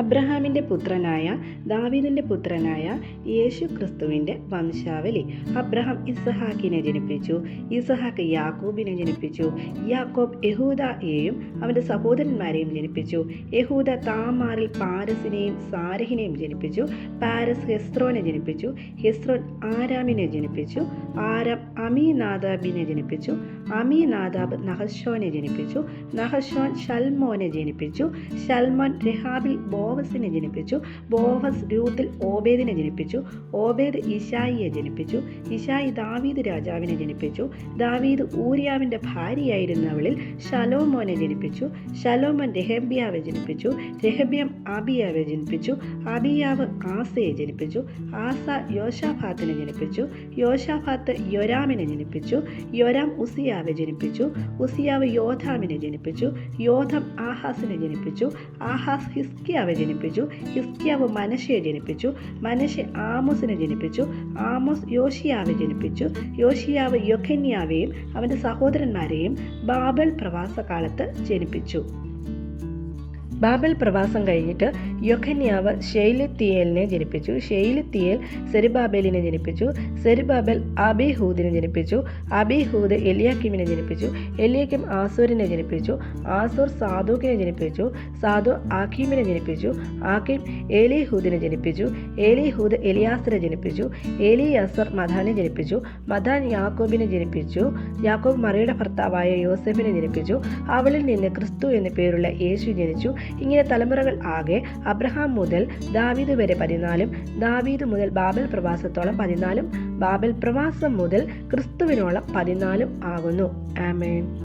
അബ്രഹാമിന്റെ പുത്രനായ ദാവീദിന്റെ പുത്രനായ യേശു ക്രിസ്തുവിന്റെ വംശാവലി. അബ്രഹാം ഇസഹാക്കിനെ ജനിപ്പിച്ചു ഇസഹാക്ക് യാക്കോബിനെ ജനിപ്പിച്ചു യാക്കോബ് യഹൂദയെയും അവന്റെ സഹോദരന്മാരെയും ജനിപ്പിച്ചു യഹൂദ താമാറിൽ പാരസിനെയും സാരഹിനെയും ജനിപ്പിച്ചു പാരസ് ഹെസ്രോനെ ജനിപ്പിച്ചു ഹെസ്രോൻ ആരാമിനെ ജനിപ്പിച്ചു ആരാം അമീനാദാബിനെ ജനിപ്പിച്ചു അമീനാദാബ് നഹശോനെ ജനിപ്പിച്ചു നഹശോൻ ഷൽമോനെ ജനിപ്പിച്ചു ഷൽമോൻ രഹാബിൽ ബോവസിനെ ജനിപ്പിച്ചു. ബോവസ് രൂത്തിൽ ഓബേദിനെ ജനിപ്പിച്ചു. ഓബേദ് ഇഷായിയെ ജനിപ്പിച്ചു. ഇഷായി ദാവീദ് രാജാവിനെ ജനിപ്പിച്ചു. ദാവീദ് ഊര്യാവിന്റെ ഭാര്യയായിരുന്നവളിൽ ഷലോമോനെ ജനിപ്പിച്ചു. ഷലോമോൻ രഹബ്യാവെ ജനിപ്പിച്ചു. രഹബ്യം ആബിയാവെ ജനിപ്പിച്ചു. അബിയാവ് ആസയെ ജനിപ്പിച്ചു. ആസ യോഷാഫാത്തിനെ ജനിപ്പിച്ചു. യോഷാഫാത്ത് യൊരാമിനെ ജനിപ്പിച്ചു. യൊരാം ഉസിയാവെ ജനിപ്പിച്ചു. ഉസിയാവ് യോധാമിനെ ജനിപ്പിച്ചു. യോധം ആഹാസിനെ ജനിപ്പിച്ചു. ആഹാസ് ഹിസ്കിയാവെ ജനിപ്പിച്ചു ഹിസ്കിയാവ് മനശയെ ജനിപ്പിച്ചു മനശെ ആമോസിനെ ജനിപ്പിച്ചു ആമോസ് യോഷിയാവെ ജനിപ്പിച്ചു യോഷിയാവ് യൊഖന്യാവെയും അവന്റെ സഹോദരന്മാരെയും ബാബൽ പ്രവാസകാലത്ത് ജനിപ്പിച്ചു. ബാബൽ പ്രവാസം കഴിഞ്ഞിട്ട് യൊഖന്യാവ് ഷെയ്ലത്തിയേലിനെ ജനിപ്പിച്ചു. ഷെയ്ലത്തിയേൽ സെരിബാബേലിനെ ജനിപ്പിച്ചു. സെരിബാബേൽ അബിഹൂദിനെ ജനിപ്പിച്ചു. അബിഹൂദ് എലിയാക്കിമിനെ ജനിപ്പിച്ചു. എലിയാക്കിം ആസൂരിനെ ജനിപ്പിച്ചു. ആസൂർ സാദൂക്കിനെ ജനിപ്പിച്ചു. സാദു ആക്കീമിനെ ജനിപ്പിച്ചു. ആക്കീം ഏലിഹൂദിനെ ജനിപ്പിച്ചു. ഏലിഹൂദ് എലിയാസിനെ ജനിപ്പിച്ചു. ഏലിയാസർ മദാനെ ജനിപ്പിച്ചു. മദാൻ യാക്കോബിനെ ജനിപ്പിച്ചു. യാക്കോബ് മറിയുടെ ഭർത്താവായ യോസെഫിനെ ജനിപ്പിച്ചു. അവളിൽ നിന്ന് ക്രിസ്തു എന്ന പേരുള്ള യേശു ജനിച്ചു. ഇങ്ങനെ തലമുറകൾ ആകെ അബ്രഹാം മുതൽ ദാവീദ് വരെ പതിനാലും ദാവീദ് മുതൽ ബാബൽ പ്രവാസത്തോളം പതിനാലും ബാബൽ പ്രവാസം മുതൽ ക്രിസ്തുവിനോളം പതിനാലും ആകുന്നു. ആമേൻ.